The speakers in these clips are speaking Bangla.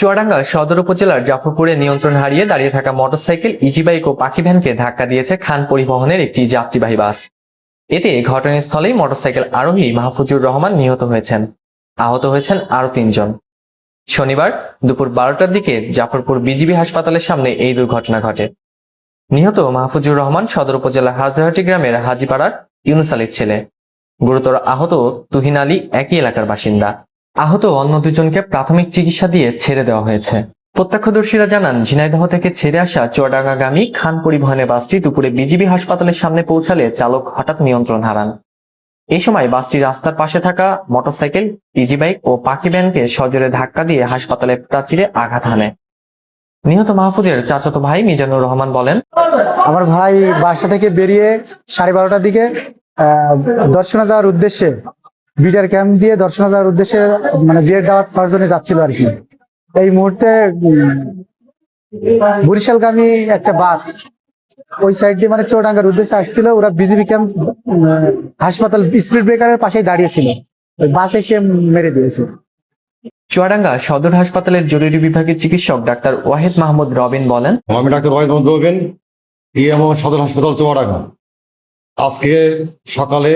চুয়াডাঙ্গা সদর উপজেলার জাফরপুরে নিয়ন্ত্রণ হারিয়ে দাঁড়িয়ে থাকা মোটরসাইকেল ইজি বাইক ও পাখি ভ্যানকে ধাক্কা দিয়েছে খান পরিবহনের একটি যাত্রীবাহী বাস। এতে ঘটনাস্থলেই মোটরসাইকেল আরোহী মাহফুজুর রহমান নিহত হয়েছেন। আহত হয়েছেন আরও তিনজন। শনিবার দুপুর বারোটার দিকে জাফরপুর বিজিবি হাসপাতালের সামনে এই দুর্ঘটনা ঘটে। নিহত মাহফুজুর রহমান সদর উপজেলার হাজরাহাটি গ্রামের হাজিপাড়ার ইউনুস আলীর ছেলে। গুরুতর আহত তুহিন আলী একই এলাকার বাসিন্দা। আহত অন্য দুজনকে প্রাথমিক চিকিৎসা দিয়ে ছেড়ে দেওয়া হয়েছে। প্রত্যক্ষদর্শীরা জানান, ঝিনাইদহ থেকে ছেড়ে আসা চুয়াডাঙ্গাগামী খান পরিবহনের বাসটি দুপুরে বিজিবি হাসপাতালের সামনে পৌঁছালে চালক হঠাৎ নিয়ন্ত্রণ হারান। এই সময় বাসটি রাস্তার পাশে থাকা মোটরসাইকেল, ইজি বাইক ও পাখি ভ্যানকে সজোরে ধাক্কা দিয়ে হাসপাতালের প্রাচীরে আঘাত হানে। নিহত মাহফুজের চাচাতো ভাই মিজানুর রহমান বলেন, আমার ভাই বাসা থেকে বেরিয়ে সাড়ে বারোটার দিকে দর্শনা যাওয়ার উদ্দেশ্যে বিডার ক্যাম্প দিয়ে দর্শনা যাওয়ার উদ্দেশ্যে মানে বিয়ের দাওয়াত জন্য যাচ্ছিল আর কি। এই মুহূর্তে বরিশালগামী একটা বাস ওই সাইড দিয়ে মানে চৌডাঙ্গার উদ্দেশ্যে আসছিল। ওরা বিজিবি ক্যাম্প হাসপাতাল স্পিড ব্রেকারের পাশেই দাঁড়িয়েছিল। বাস এসে মেরে দিয়েছে। চুয়াডাঙ্গা সদর হাসপাতালের জরুরি বিভাগের চিকিৎসক ডাক্তার ওয়াহেদ মাহমুদ রবিন বলেন আমি ডাক্তার ওয়াহিদ মোহাম্মদ রবিন ইএমও সদর হাসপাতাল চুয়াডাঙ্গা। আজকে সকালে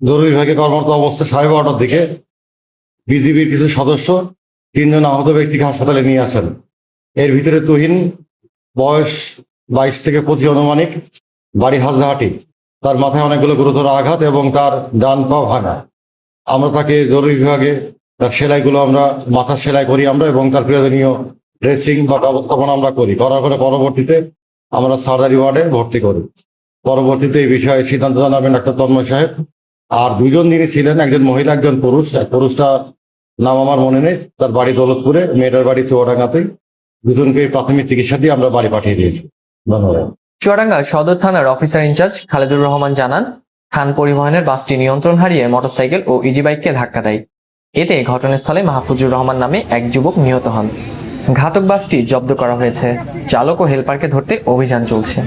জরুরি বিভাগে কর্মরত অবস্থায় সাড়ে বারোটার দিকে বিজিবির কিছু সদস্য তিনজন আহত ব্যক্তিকে হাসপাতালে নিয়ে আসেন। এর ভিতরে তুহিন, বয়স বাইশ থেকে পঁচিশ অনুমানিক বাড়ি হাজরাহাটি। তার মাথায় অনেকগুলো গুরুতর আঘাত এবং তার ডান পা ভাঙা। আমরা তাকে জরুরি বিভাগে তার সেলাইগুলো আমরা, মাথার সেলাই করি আমরা এবং তার প্রয়োজনীয় ড্রেসিং বা ব্যবস্থাপনা আমরা করি। করার পরে পরবর্তীতে আমরা সার্জারি ওয়ার্ডে ভর্তি করি। পরবর্তীতে এই বিষয়ে সিদ্ধান্ত জানাবেন ডাক্তার তন্ময় সাহেব। আর দুজন যিনি ছিলেন, একজন মহিলা, একজন পুরুষ পুরুষটা নাম আমার মনে নেই, তার বাড়ি দৌলতপুরে, মেয়েটার বাড়ি চুয়াডাঙ্গাতেই। দুজনকে প্রাথমিক চিকিৎসা দিয়ে আমরা বাড়ি পাঠিয়ে দিয়েছি। ধন্যবাদ। চুয়াডাঙ্গা সদর থানার অফিসার ইনচার্জ খালেদুর রহমান জানান, খান পরিবহনের বাসটি নিয়ন্ত্রণ হারিয়ে মোটরসাইকেল ও ইজি বাইককে ধাক্কা দেয়। এতে ঘটনাস্থলে মাহফুজুর রহমান নামে এক যুবক নিহত হন। ঘাতক বাসটি জব্দ করা হয়েছে। চালক ও হেলপারকে ধরতে অভিযান চলছে।